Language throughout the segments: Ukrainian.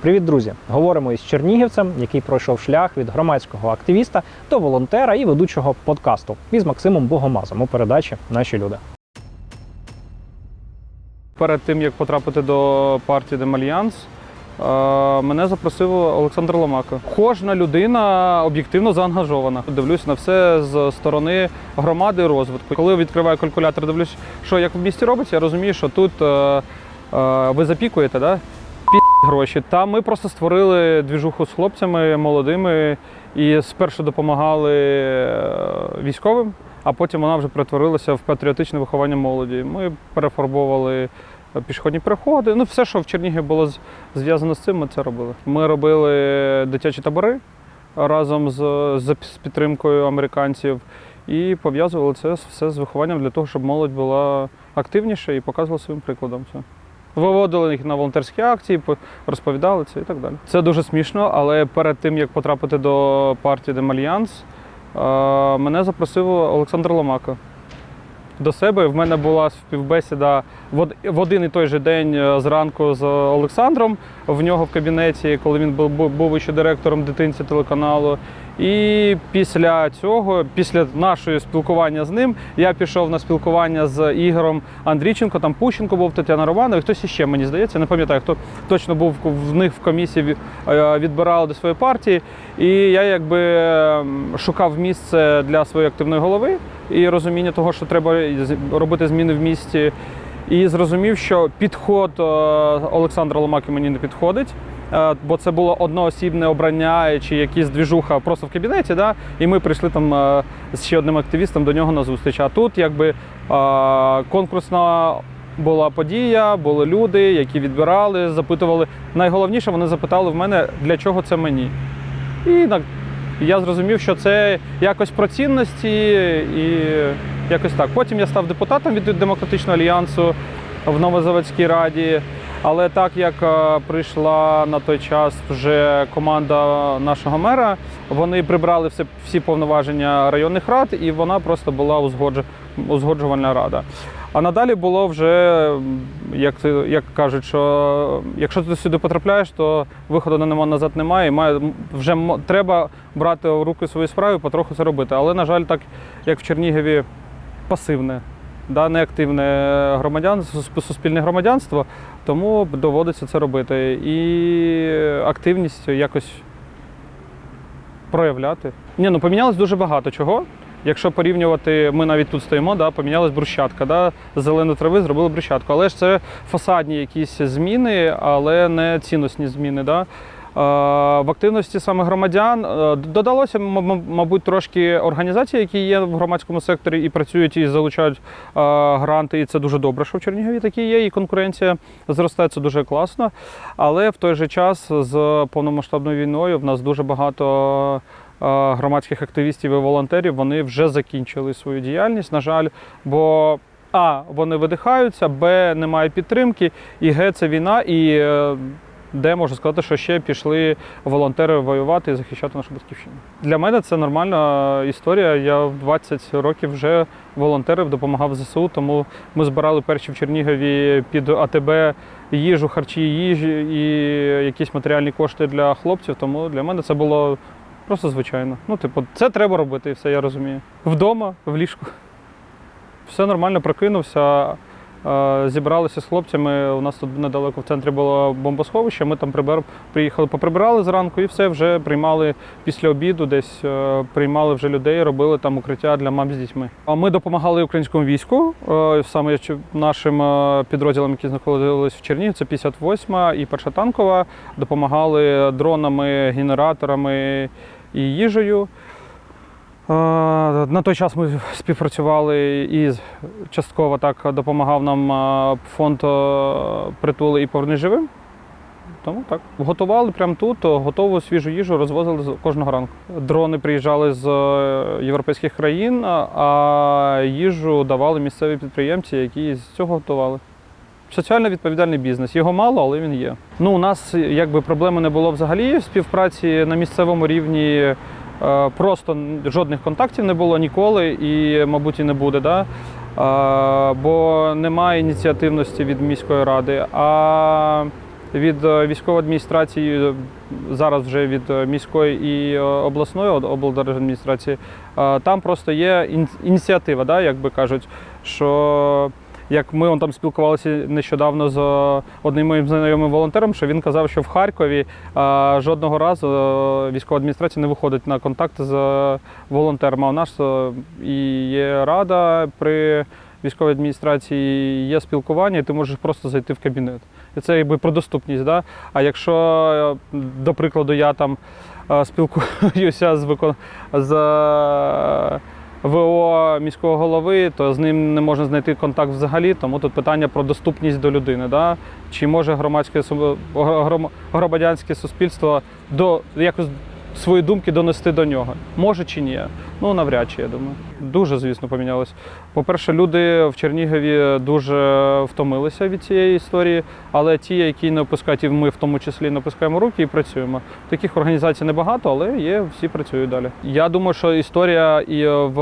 Привіт, друзі! Говоримо із чернігівцем, який пройшов шлях від громадського активіста до волонтера і ведучого подкасту із Максимом Богомазом у передачі Наші люди. Перед тим як потрапити до партії Демальянс, мене запросив Олександр Ломако. Кожна людина об'єктивно заангажована. Дивлюсь на все з сторони громади розвитку. Коли відкриваю калькулятор, дивлюсь, що як в місті робиться, я розумію, що тут е, е, ви запікуєте, да? Пі гроші. Та ми просто створили двіжуху з хлопцями молодими і спершу допомагали е, військовим, а потім вона вже перетворилася в патріотичне виховання молоді. Ми перефарбовували пішохідні переходи. Ну, все, що в Чернігові було зв'язано з цим, ми це робили. Ми робили дитячі табори разом з, з підтримкою американців і пов'язували це все з вихованням для того, щоб молодь була активніша і показувала своїм прикладом це. Виводили їх на волонтерські акції, розповідали це і так далі. Це дуже смішно, але перед тим як потрапити до партії Демальянс, е, мене запросив Олександр Ломако до себе. В мене була співбесіда в один і той же день е, зранку з Олександром в нього в кабінеті, коли він був ще директором дитинці телеканалу. І після цього, після нашого спілкування з ним, я пішов на спілкування з Ігорем Андрійченко, там Пущенко був, Тетяна Романова, і хтось іще, мені здається, не пам'ятаю, хто точно був в них в комісії, е, відбирали до своєї партії. І я якби шукав місце для своєї активної голови і розуміння того, що треба робити зміни в місті. І зрозумів, що підход е, Олександра Ломаки мені не підходить, бо це було одноосібне обрання чи якісь двіжуха просто в кабінеті. Да? І ми прийшли там е, з ще одним активістом до нього на зустріч. А тут якби е, конкурсна була подія, були люди, які відбирали, запитували. Найголовніше, вони запитали в мене, для чого це мені. І я зрозумів, що це якось про цінності і якось так. Потім я став депутатом від Демократичного альянсу в Новозаводській раді. Але так як е, прийшла на той час вже команда нашого мера, вони прибрали все, всі повноваження районних рад, і вона просто була узгоджу- узгоджувальна рада. А надалі було вже, як, як кажуть, що якщо ти сюди потрапляєш, то виходу на назад немає. І має, вже треба брати в руки свої справи, потроху це робити. Але, на жаль, так як в Чернігові пасивне, да, неактивне громадянство, сус- суспільне громадянство, тому доводиться це робити. І активність якось проявляти. Ні, ну помінялось дуже багато чого. Якщо порівнювати, ми навіть тут стоїмо, да, помінялась брусчатка. Да, з зеленої трави зробили брусчатку. Але ж це фасадні якісь зміни, але не цінностні зміни. Да. Е, В активності саме громадян е, додалося, мабуть, трошки організацій, які є в громадському секторі і працюють і залучають е, гранти. І це дуже добре, що в Чернігові такі є, і конкуренція зростає, це дуже класно. Але в той же час з повномасштабною війною в нас дуже багато громадських активістів і волонтерів вони вже закінчили свою діяльність, на жаль, бо А, вони видихаються, Б, немає підтримки, і Г це війна, і е, Д, можу сказати, що ще пішли волонтери воювати і захищати нашу батьківщину. Для мене це нормальна історія. Я в 20 років вже волонтерів, допомагав ЗСУ, тому ми збирали перші в Чернігові під АТБ їжу, харчі, їжі і якісь матеріальні кошти для хлопців. Тому для мене це було просто звичайно. Ну, типу, це треба робити, і все я розумію. Вдома, в ліжку. Все нормально, прокинувся. Е, Зібралися з хлопцями. У нас тут недалеко в центрі було бомбосховище. Ми там прибер... приїхали, поприбирали зранку і все вже приймали після обіду, десь е, приймали вже людей, робили там укриття для мам з дітьми. А ми допомагали українському війську, е, саме нашим підрозділам, які знаходились в Чернігові, це 58-ма і перша танкова. Допомагали дронами, генераторами і їжею. Е, На той час ми співпрацювали і частково так допомагав нам е, фонд е, притули і поверни живим. Тому так. Готували прямо тут, готову свіжу їжу розвозили кожного ранку. Дрони приїжджали з європейських країн, а їжу давали місцеві підприємці, які з цього готували. Соціально відповідальний бізнес. Його мало, але він є. Ну, у нас якби проблеми не було взагалі в співпраці на місцевому рівні. Е, Просто жодних контактів не було ніколи і, мабуть, і не буде. Да? бо немає ініціативності від міської ради. А від е, військової адміністрації, е, зараз вже від е, міської і е, обласної облдержадміністрації, е, там просто є ініціатива, да, як би кажуть, що як ми он там спілкувалися нещодавно з е, одним моїм знайомим волонтером, що він казав, що в Харкові е, жодного разу е, військова адміністрація не виходить на контакт з волонтерами. А у нас і є рада при військовій адміністрації, є спілкування, і ти можеш просто зайти в кабінет. І це якби про доступність. Да? А якщо, до прикладу, я там спілкуюся з, викон... ВО міського голови, то з ним не можна знайти контакт взагалі. Тому тут питання про доступність до людини. Да? Чи може громадське громадянське суспільство до якось свої думки донести до нього? Може чи ні? Ну навряд чи я думаю. Дуже, звісно, помінялось. По-перше, люди в Чернігові дуже втомилися від цієї історії, але ті, які не опускають, і ми в тому числі не опускаємо руки і працюємо. Таких організацій небагато, але є, всі працюють далі. Я думаю, що історія і в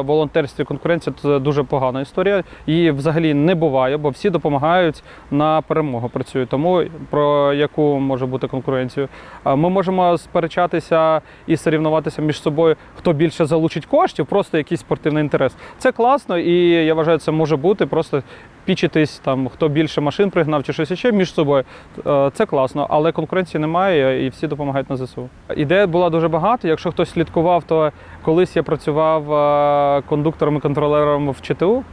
волонтерстві конкуренція це дуже погана історія. Її взагалі не буває, бо всі допомагають на перемогу. Працюють. Тому про яку може бути конкуренцію? Ми можемо сперечатися і сорівнуватися між собою, хто більше залучить коштів, просто якийсь спортивний інтерес. Це класно, і я вважаю, це може бути просто пічитись там, хто більше машин пригнав чи щось ще між собою. Е, Це класно, але конкуренції немає і всі допомагають на ЗСУ. Ідей було дуже багато. Якщо хтось слідкував, то колись я працював е, кондуктором і контролером в ЧТУ, е,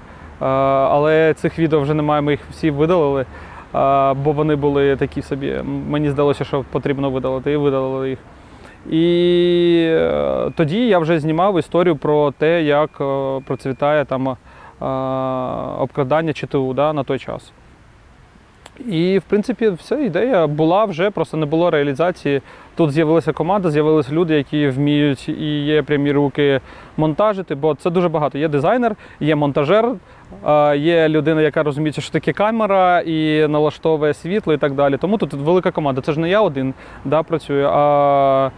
але цих відео вже немає, ми їх всі видалили. Бо вони були такі собі. Мені здалося, що потрібно видалити, і видалили їх. І е, тоді я вже знімав історію про те, як е, процвітає там е, обкрадання ЧТУ да, на той час. І, в принципі, вся ідея була вже, просто не було реалізації. Тут з'явилася команда, з'явилися люди, які вміють і є прямі руки монтажити, бо це дуже багато. Є дизайнер, є монтажер, є людина, яка розуміє, що таке камера і налаштовує світло і так далі. Тому тут велика команда. Це ж не я один да, працюю, а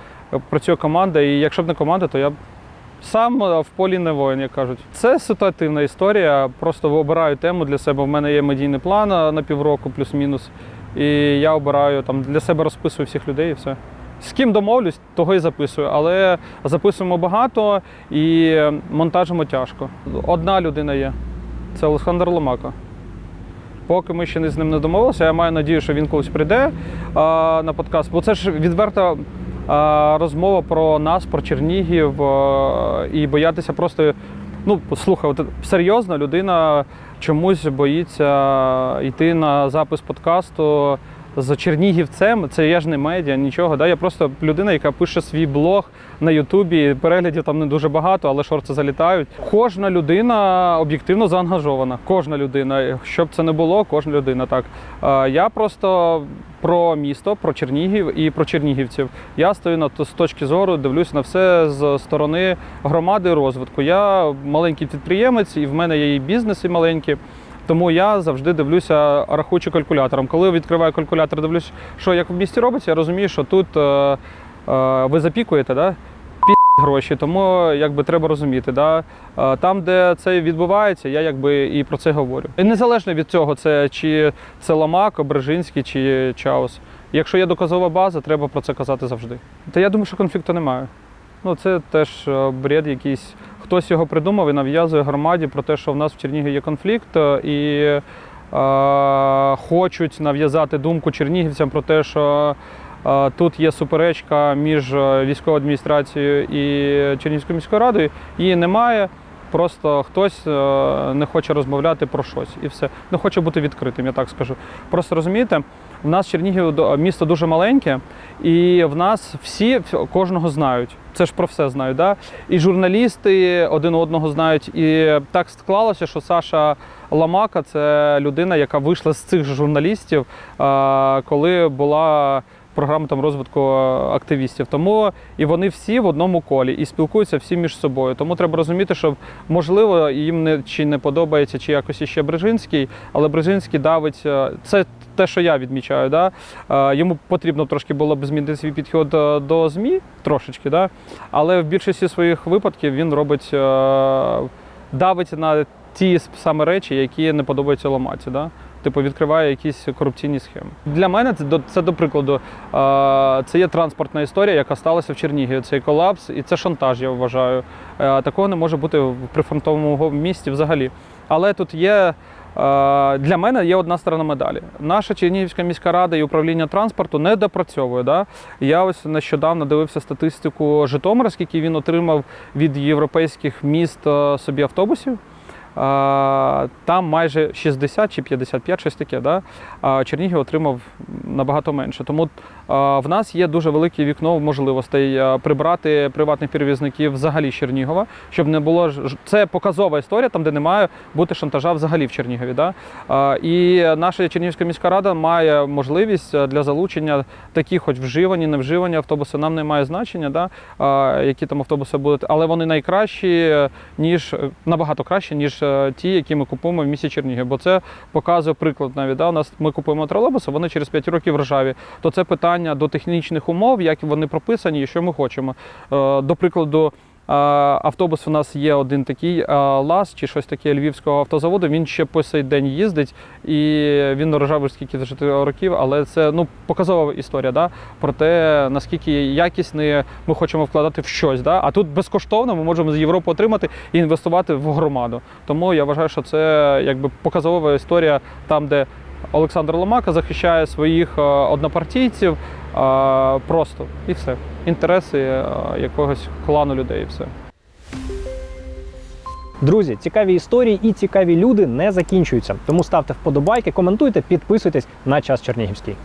працює команда. І якщо б не команда, то я б Сам е, в полі не воїн, як кажуть. Це ситуативна історія. Просто обираю тему для себе. У мене є медійний план е, на півроку, плюс-мінус. І я обираю там для себе розписую всіх людей і все. З ким домовлюсь, того і записую. Але записуємо багато і монтажимо тяжко. Одна людина є. Це Олександр Ломака. Поки ми ще не з ним не домовилися, я маю надію, що він колись прийде а, на подкаст. Бо це ж відверта а, розмова про нас, про Чернігів і боятися просто. Ну, слухай, от серйозно, людина чомусь боїться йти на запис подкасту з чернігівцем. Це я ж не медіа, нічого. Да? Я просто людина, яка пише свій блог на Ютубі. Переглядів там не дуже багато, але шорти залітають. Кожна людина об'єктивно заангажована. Кожна людина, щоб це не було, кожна людина так. Я просто про місто, про Чернігів і про чернігівців. Я стою на з точки зору, дивлюсь на все з сторони громади розвитку. Я маленький підприємець, і в мене є і бізнеси маленькі. Тому я завжди дивлюся, рахуючи калькулятором. Коли відкриваю калькулятор, дивлюсь, що як в місті робиться, я розумію, що тут е, е, ви запікуєте, да? гроші, тому якби треба розуміти. Да? Е, Там, де це відбувається, я якби і про це говорю. І незалежно від цього, це чи це Ламак, Ображинський чи Чаус. Якщо є доказова база, треба про це казати завжди. Та я думаю, що конфлікту немає. Ну, це теж е, бред якийсь. Хтось його придумав і нав'язує громаді про те, що в нас в Чернігові є конфлікт, е, і е, хочуть нав'язати думку чернігівцям про те, що е, тут є суперечка між е, військовою адміністрацією і Чернігівською міською радою. Її немає. Просто хтось е, не хоче розмовляти про щось і все. Не хоче бути відкритим, я так скажу. Просто розумієте, в нас Чернігів місто дуже маленьке, і в нас всі кожного знають. Це ж про все знають. Да? І журналісти один одного знають. І так склалося, що Саша Ламака це людина, яка вийшла з цих журналістів, е, коли була програма там розвитку е, активістів. Тому і вони всі в одному колі і спілкуються всі між собою. Тому треба розуміти, що можливо їм не чи не подобається, чи якось іще Брижинський, але Брижинський давить е, це. Те, що я відмічаю, да? е, йому потрібно трошки було б змінити свій підхід до ЗМІ трошечки, да? але в більшості своїх випадків він робить давить на ті саме речі, які не подобаються Ломаці. Да? Типу відкриває якісь корупційні схеми. Для мене це до це до прикладу. Це є транспортна історія, яка сталася в Чернігові. Цей колапс, і це шантаж, я вважаю. Е, Такого не може бути в прифронтовому місті взагалі. Але тут є. е, Для мене є одна сторона медалі. Наша Чернігівська міська рада і управління транспорту не допрацьовує. Да? Я ось нещодавно дивився статистику Житомира, скільки він отримав від європейських міст е, собі автобусів. Там майже 60 чи 55, щось таке. Да? А Чернігів отримав набагато менше. Тому в нас є дуже велике вікно можливостей прибрати приватних перевізників взагалі з Чернігова, щоб не було це показова історія, там де не має бути шантажа взагалі в Чернігові. Да? І наша Чернігівська міська рада має можливість для залучення таких, хоч вживані, не вживані автобуси. Нам не має значення, да? які там автобуси будуть, але вони найкращі, ніж набагато краще, ніж ті, які ми купуємо в місті Чернігів. Бо це показує приклад навіть. Да? У нас ми купуємо тролейбуси, вони через 5 років ржаві. То це питання до технічних умов, як вони прописані і що ми хочемо. Е, До прикладу. е, Автобус у нас є один такий е, ЛАЗ чи щось таке Львівського автозаводу. Він ще по сей день їздить, і він ржавий скільки років, але це ну показова історія, да? про те, наскільки якісні ми хочемо вкладати в щось. Да? А тут безкоштовно ми можемо з Європи отримати і інвестувати в громаду. Тому я вважаю, що це якби показова історія там, де Олександр Ломака захищає своїх е, однопартійців е, просто і все. Інтереси е, якогось клану людей, і все. Друзі, цікаві історії і цікаві люди не закінчуються. Тому ставте вподобайки, коментуйте, підписуйтесь на час Чернігівський.